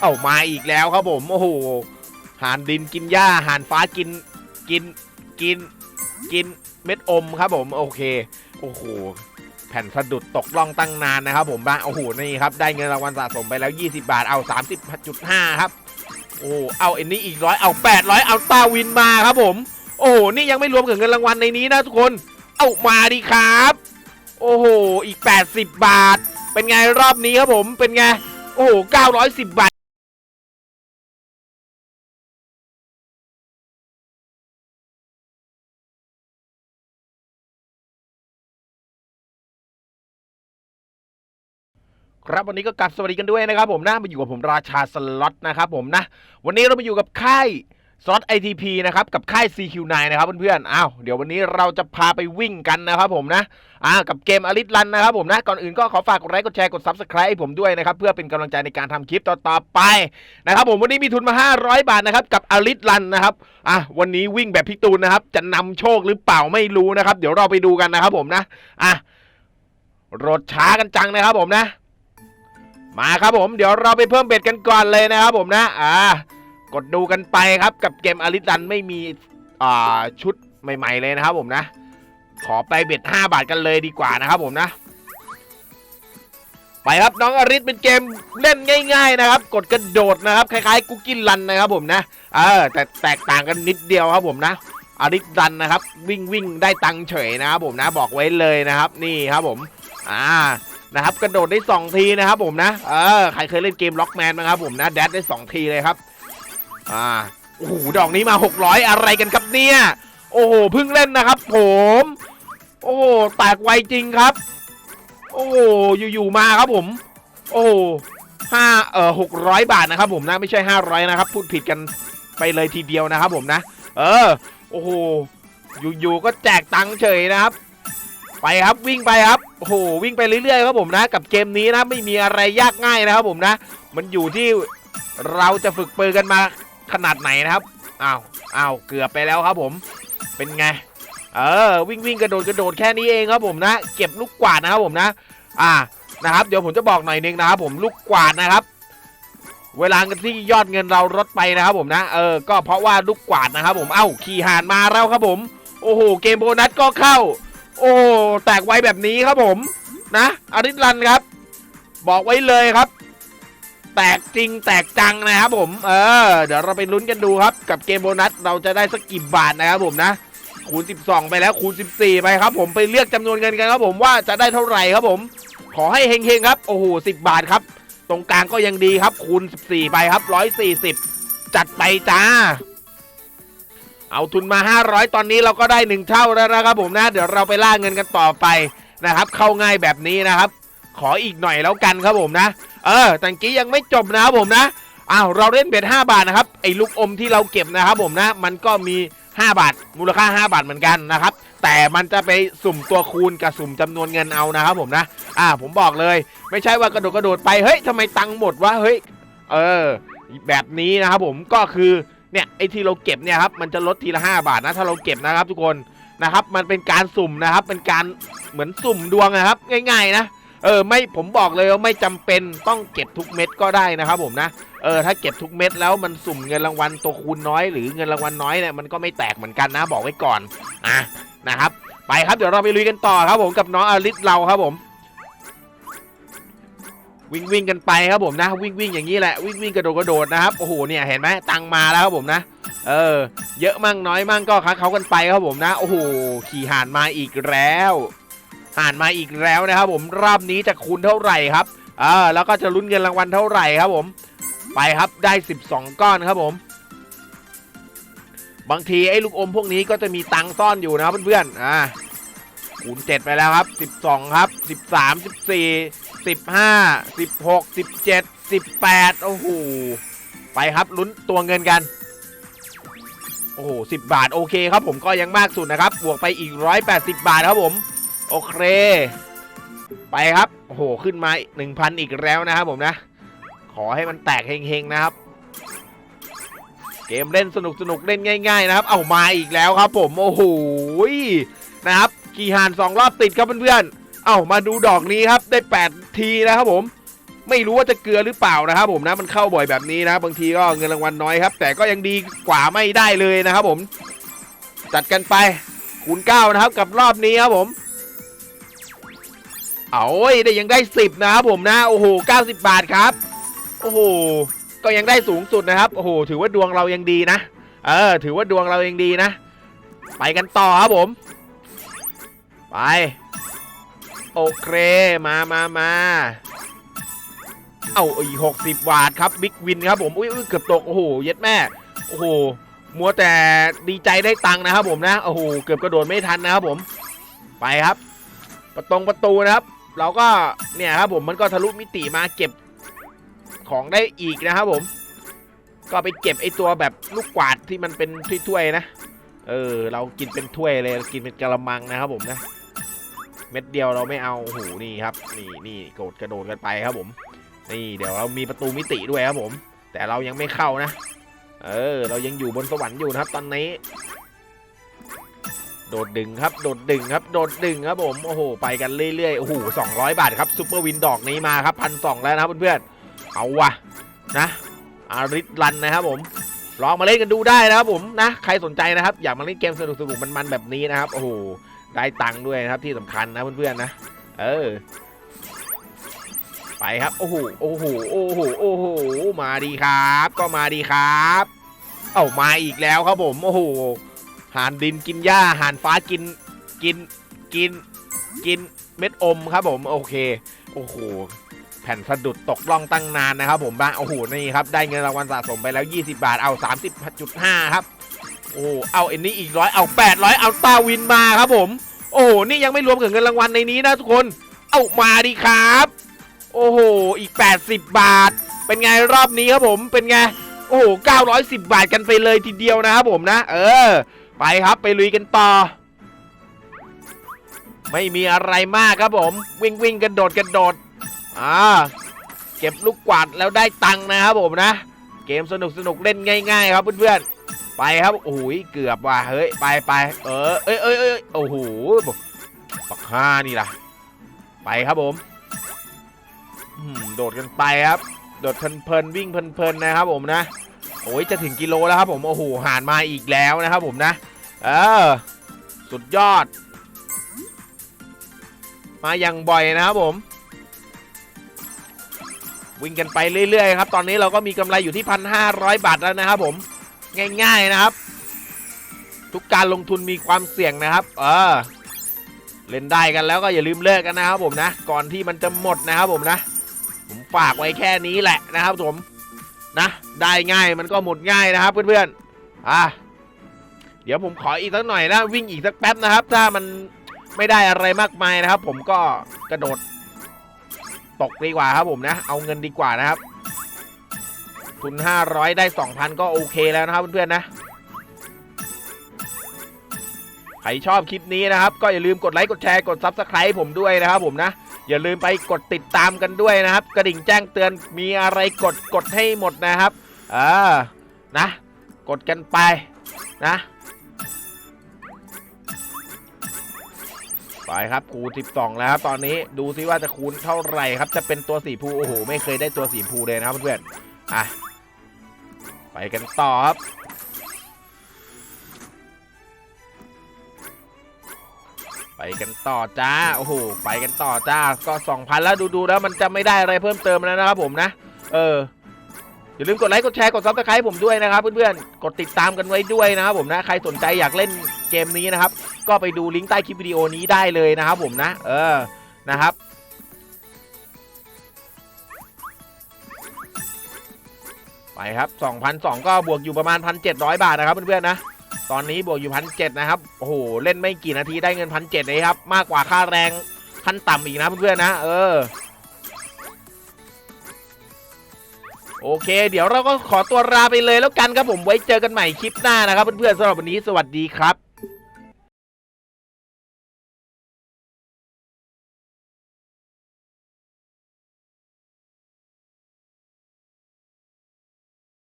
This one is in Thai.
เอามาอีกแล้วครับผมโอ้โหหานดินกินหญ้าหานฟ้ากินกินกินกินเม็ดอมครับผมโอเคโอ้โหแผ่นสะดุดตกล่องตั้งนานนะครับ ผมบ้าโอ้โหนี่ครับได้เงินรางวัลสะสมไปแล้ว 20 บาทเอา 30.5 ครับโอ้เอาอันนี้อีกร้อยเอา 800 เอาตาวินมาครับผม โอ้โหนี่ยังไม่รวมกับเงินรางวัลในนี้นะทุกคน เอามาดิครับ โอ้โหอีก 80 บาท เป็นไงรอบนี้ครับผมเป็นไงโอ้โห910 บาท ครับวันนี้ก็กลับสวัสดีกันด้วยนะครับผมนะมาอยู่กับผมราชาสล็อตนะครับผมนะ วันนี้เรามาอยู่กับค่ายสล็อต ITP นะครับกับค่าย CQ9 นะครับเพื่อนๆอ้าวเดี๋ยววันนี้เราจะพาไปวิ่งกันนะครับผมนะอ่ากับเกมอลิสลันนะครับผมนะ ก่อนอื่นก็ขอฝากกดไลค์กดแชร์กด Subscribe ให้ผมด้วยนะครับ เพื่อเป็นกำลังใจในการทำคลิปต่อๆไปนะครับผมวันนี้มีทุนมา 500 บาทนะครับกับอลิสลันนะครับอะวันนี้วิ่งแบบพี่ตูนนะครับ จะนำโชคหรือเปล่าไม่รู้นะครับ เดี๋ยวเราไปดูกันนะครับผมนะอะรถช้ากันจังนะครับผมนะ มาครับผมเดี๋ยวเราไปเพิ่มเบ็ดกันก่อนเลยนะครับผมนะอ่ากดดูกันไปครับกับเกมอลิสันไม่มีอ่าชุดใหม่ ๆเลยนะครับผมนะ ขอไปเบ็ด 5 บาทกันเลยดีกว่านะครับผมนะไปครับน้องอริสเป็นเกมเล่นง่าย ๆนะครับ กดกระโดดนะครับคล้ายๆ กุ๊กกิ้นลันนะครับผมนะเออแต่แตกต่างกันนิดเดียวครับผมนะอริสดันนะครับ วิ่งวิ่งได้ตังเฉยนะครับผมนะบอกไว้เลยนะครับ นี่ครับผม อ่า นะครับกระโดดได้ 2 ทีนะครับผมนะเออใครเคยเล่นเกมล็อกแมนนะครับผมนะแดดได้ 2 ทีเลยครับอ่าโอ้โหดอกนี้มา 600 อะไรกันครับเนี่ย โอ้โหเพิ่งเล่นนะครับ ผม โอ้โหแตกไวจริงครับ โอ้โหอยู่ๆมาครับผม โอ้ห้าเอ่อหกร้อยบาทนะครับผมนะไม่ใช่500นะครับพูดผิดกันไปเลยทีเดียวนะครับผมนะ เออ โอ้โหอยู่ๆก็แจกตังค์เฉยนะครับ ไปครับวิ่งไปครับโอ้โหวิ่งไปเรื่อยๆครับผมนะ กับเกมนี้นะไม่มีอะไรยากง่ายนะครับผมนะ มันอยู่ที่เราจะฝึกปืนกันมาขนาดไหนนะครับอ้าวอ้าวเกือบไปแล้วครับผมเป็นไงเออวิ่งวิ่งกระโดดกระโดดแค่นี้เองครับผมนะ เก็บลูกกวาดนะครับผมนะ อ่านะครับ เดี๋ยวผมจะบอกหน่อยนึงนะครับผมลูกกวาดนะครับ เวลาที่ยอดเงินเราลดไปนะครับผมนะเออก็เพราะว่าลูกกวาดนะครับผมเอ้าขี่หานมาแล้วครับผม โอ้โหเกมโบนัสก็เข้า โอ้แตกไวแบบนี้ครับผมนะอาริสลันครับ บอกไว้เลยครับ แตกจริงแตกจังนะครับผม เออ เดี๋ยวเราไปลุ้นกันดูครับ กับเกมโบนัสเราจะได้สักกี่บาทนะครับผมนะคูณ 12 ไปแล้วคูณ 14 ไปครับ ผมไปเลือกจำนวนเงินกันครับผมว่าจะได้เท่าไหร่ครับผม ขอให้เฮงๆครับโอ้โห10 บาทครับ ตรงกลางก็ยังดีครับคูณ 14 ไปครับ 140 จัดไปจ้า เอาทุนมา 500 ตอนนี้เราก็ได้ 1 เท่าแล้วนะครับผมนะ เดี๋ยวเราไปล่าเงินกันต่อไปนะครับ เข้าง่ายแบบนี้นะครับ ขออีกหน่อยแล้วกันครับผมนะ เออแต่กี้ยังไม่จบนะครับผมนะอ้าวเราเล่นเบ็ด5บาทนะครับไอ้ลูกอมที่เราเก็บนะครับผมนะ มันก็มี 5 บาท มูลค่า 5 บาทเหมือนกันนะครับ แต่มันจะไปสุ่มตัวคูณกับสุ่มจำนวนเงินเอานะครับผมนะ อ่าผมบอกเลย ไม่ใช่ว่ากระโดดกระโดดไปเฮ้ยทำไมตังค์หมดวะเฮ้ยเออ แบบนี้นะครับผมก็คือ เนี่ยไอที่เราเก็บเนี่ยครับมันจะลดทีละ 5 บาทนะถ้าเราเก็บนะครับทุกคนนะครับ มันเป็นการสุ่มนะครับ เป็นการเหมือนสุ่มดวงนะครับ ง่าย ๆ นะเออไม่ผมบอกเลยว่าไม่จำเป็นต้องเก็บทุกเม็ดก็ได้นะครับผมนะเออถ้าเก็บทุกเม็ดแล้วมันสุ่มเงินรางวัลตัวคูณน้อยหรือเงินรางวัลน้อยเนี่ยมันก็ไม่แตกเหมือนกันนะบอกไว้ก่อนอะนะครับ ไปครับเดี๋ยวเราไปลุยกันต่อครับผมกับน้องอลิสเราครับผม วิ่งวิ่งกันไปครับผมนะวิ่งวิ่งอย่างนี้แหละวิ่งวิ่งกระโดดกระโดดนะครับโอ้โหเนี่ยเห็นไหมตังมาแล้วครับผมนะ เออ เยอะมั่งน้อยมั่งก็ค้าเขากันไปครับผมนะ โอ้โหขี่ห่านมาอีกแล้วห่านมาอีกแล้วนะครับผมรอบนี้จะคูณเท่าไหร่ครับเออแล้วก็จะลุ้นเงินรางวัลเท่าไหร่ครับผม ไปครับได้ 12 ก้อนครับผม บางทีไอ้ลูกอมพวกนี้ก็จะมีตังซ่อนอยู่นะครับเพื่อนๆอ่าคูณ7ไปแล้วครับ 12 ครับ 13 14 15 16 17 18 โอ้โห ไปครับลุ้นตัวเงินกัน โอ้โห 10 บาท โอเคครับผมก็ยังมากสุดนะครับ บวกไปอีก 180 บาทครับผม โอเค ไปครับ โอ้โห ขึ้นมา 1,000 อีกแล้วนะครับผมนะ ขอให้มันแตกเฮงๆนะครับ เกมเล่นสนุกสนุกเล่นง่าย ๆ นะครับ เอามาอีกแล้วครับผม โอ้โห นะครับ กี่หานสองรอบติดครับเพื่อนๆ เอ้ามาดูดอกนี้ครับได้ 8 ทีนะครับผมไม่รู้ว่าจะเกลือหรือเปล่านะครับผมนะมันเข้าบ่อยแบบนี้นะบางทีก็เงินรางวัลน้อยครับ แต่ก็ยังดีกว่าไม่ได้เลยนะครับผม จัดกันไปคูณ9นะครับกับรอบนี้ครับผมเอาอ้ยได้ยังได้ 10 นะครับผมนะโอ้โห 90 บาทครับ โอ้โหก็ยังได้สูงสุดนะครับโอ้โหถือว่าดวงเรายังดีนะเออถือว่าดวงเรายังดีนะ ไปกันต่อครับผม ไป โอเค มามามาเอาอีกหกสิบวาทครับบิ๊กวินครับผมอุ้ยอุ้ยเกือบตก โอ้โห เย็ดแม่ โอ้โห มัวแต่ดีใจได้ตังค์นะครับผมนะ โอ้โห เกือบกระโดดไม่ทันนะครับผม ไปครับ ประตงประตูนะครับ เราก็ เนี่ยครับผม มันก็ทะลุมิติมาเก็บของได้อีกนะครับผม ก็ไปเก็บไอตัวแบบลูกกวาดที่มันเป็นถ้วยๆนะ เออ เรากินเป็นถ้วยเลย กินเป็นกระมังนะครับผมนะ เม็ดเดียวเราไม่เอาโอ้โหนี่ครับ นี่นี่โกดกระโดดกันไปครับผม นี่เดี๋ยวเรามีประตูมิติด้วยครับผม แต่เรายังไม่เข้านะ เออ เรายังอยู่บนสวรรค์อยู่นะครับ ตอนนี้ โดดดึงครับ โดดดึงครับ โดดดึงครับผม โอ้โห ไปกันเรื่อยๆ โอ้โหสองบาทครับซูเปอร์วินดอกนี้มาครับพันสองแล้วนะเพื่อนๆ เอาวะนะอาริสรันนะครับผมลองมาเล่นกันดูได้นะครับผมนะ ใครสนใจนะครับ อยากมาเล่นเกมสนุกๆมันๆแบบนี้นะครับ โอ้โห ได้ตังค์ด้วยนะครับที่สำคัญนะเพื่อนๆนะ เออ ไปครับ โอ้โห โอ้โห โอ้โห โอ้โห มาดีครับ ก็มาดีครับ เอ้ามาอีกแล้วครับผม โอ้โห หานดินกินหญ้า หานฟ้ากิน กิน กิน กินเม็ดอมครับผม โอเค โอ้โหแผ่นสะดุดตกล่องตั้งนานนะครับผมบ้าโอ้โหนี่ครับได้เงินรางวัลสะสมไปแล้ว 20 บาทเอา 30.5 ครับ โอ้เอาเอ็นนี้อีกร้อยเอา 800 เอาตาวินมาครับผม โอ้โหนี่ยังไม่รวมกับเงินรางวัลในนี้นะทุกคน เอามาดีครับ โอ้โหอีก 80 บาท เป็นไงรอบนี้ครับผมเป็นไงโอ้โห910 บาทกันไปเลยทีเดียวนะครับผมนะ เออ ไปครับไปลุยกันต่อ ไม่มีอะไรมากครับผม วิ่งวิ่งกันโดดกันโดดอ่าเก็บลูกกวาดแล้วได้ตังค์นะครับผมนะ เกมสนุกสนุกเล่นง่าย ๆ ครับเพื่อนๆ ไปครับโอ้โหเกือบว่ะเฮ้ยไปไปเออเอ้ยเอ้ยเอ้ยโอ้โหปักห้านี่ล่ะ ไปครับผมโดดกันไปครับ โดดเพลินๆวิ่งเพลินๆนะครับผมนะโอ้ยจะถึงกิโลแล้วครับผมโอ้โหหานมาอีกแล้วนะครับผมนะ เออ สุดยอด มาอย่างบ่อยนะครับผม วิ่งกันไปเรื่อยๆครับ ตอนนี้เราก็มีกำไรอยู่ที่พันห้าร้อยบาทแล้วนะครับผม ง่าย ๆนะครับ ทุกการลงทุนมีความเสี่ยงนะครับ เออ เล่นได้กันแล้วก็อย่าลืมเลิกกันนะครับผมนะ ก่อนที่มันจะหมดนะครับผมนะ ผมฝากไว้แค่นี้แหละนะครับผมนะ ได้ง่ายมันก็หมดง่ายนะครับ เพื่อนๆอะเดี๋ยวผมขออีกสักหน่อยนะวิ่งอีกสักแป๊บนะครับ ถ้ามันไม่ได้อะไรมากมายนะครับ ผมก็กระโดดตกดีกว่าครับผมนะ เอาเงินดีกว่านะครับ ทุน 500 ได้ 2,000 ก็โอเคแล้วนะครับเพื่อนๆนะ ใครชอบคลิปนี้นะครับ ก็อย่าลืมกดไลค์ กดแชร์ กด Subscribe ผมด้วยนะครับผมนะ อย่าลืมไปกดติดตามกันด้วยนะครับ กระดิ่งแจ้งเตือนมีอะไรกดกดให้หมดนะครับเออนะ กดกันไปนะไปครับคูณ12 แล้วครับตอนนี้ดูซิว่าจะคูณเท่าไหร่ครับ จะเป็นตัวสีภูโอ้โห ไม่เคยได้ตัวสีภูเลยนะครับเพื่อนๆอะ ไปกันต่อครับไปกันต่อจ้า โอ้โห ไปกันต่อจ้า ก็ 2,000 แล้วดูๆแล้วมันจะไม่ได้อะไรเพิ่มเติมแล้วนะครับผมนะ เออ อย่าลืมกดไลค์ กดแชร์ กดซับสไครต์ผมด้วยนะครับเพื่อนๆ กดติดตามกันไว้ด้วยนะครับผมนะ ใครสนใจอยากเล่นเกมนี้นะครับ ก็ไปดูลิงก์ใต้คลิปวิดีโอนี้ได้เลยนะครับผมนะ เออ นะครับ ไปครับ2,002ก็บวกอยู่ประมาณ 1,700 บาทนะครับเพื่อนๆนะ ตอนนี้บวกอยู่พันเนะครับ โอ้โห เล่นไม่กี่นาทีได้เงินพันเจ็ดเลยครับ มากกว่าค่าแรงขั้นต่ำอีกนะเพื่อนๆนะ เออ โอเค เดี๋ยวเราก็ขอตัวลาไปเลยแล้วกันครับผมไว้เจอกันใหม่คลิปหน้านะครับเพื่อนๆสำหรับวันนี้สวัสดีครับ